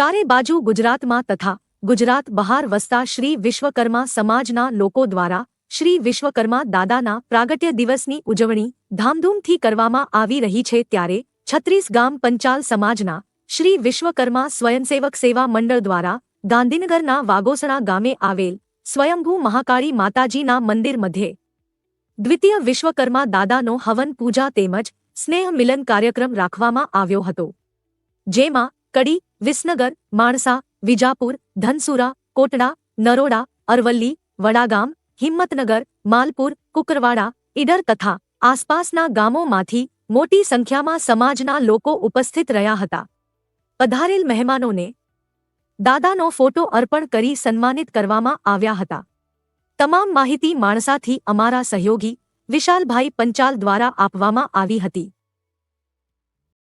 ચારે બાજુ ગુજરાતમાં તથા ગુજરાત બહાર વસતા શ્રી વિશ્વકર્મા સમાજના લોકો દ્વારા શ્રી વિશ્વકર્મા દાદાના પ્રાગટ્ય દિવસની ઉજવણી ધામધૂમથી કરવામાં આવી રહી છે ત્યારે છત્રીસ ગામ પંચાલ સમાજના શ્રી વિશ્વકર્મા સ્વયંસેવક સેવા મંડળ દ્વારા ગાંધીનગરના વાગોસણા ગામે આવેલ સ્વયંભૂ મહાકાળી માતાજીના મંદિર મધ્યે દ્વિતીય વિશ્વકર્મા દાદાનો હવન પૂજા તેમજ સ્નેહ મિલન કાર્યક્રમ રાખવામાં આવ્યો હતો. જેમાં કડી વિસનગર માણસા વિજાપુર ધનસુરા કોટડા નરોડા અરવલ્લી વડાગામ હિંમતનગર માલપુર કુકરવાડા ઈડર તથા આસપાસના ગામોમાંથી મોટી સંખ્યામાં સમાજના લોકો ઉપસ્થિત રહ્યા હતા પધારેલ મહેમાનોને દાદાનો ફોટો અર્પણ કરી સન્માનિત કરવામાં આવ્યા હતા તમામ માહિતી માણસાથી અમારા સહયોગી વિશાલભાઈ પંચાલ દ્વારા આપવામાં આવી હતી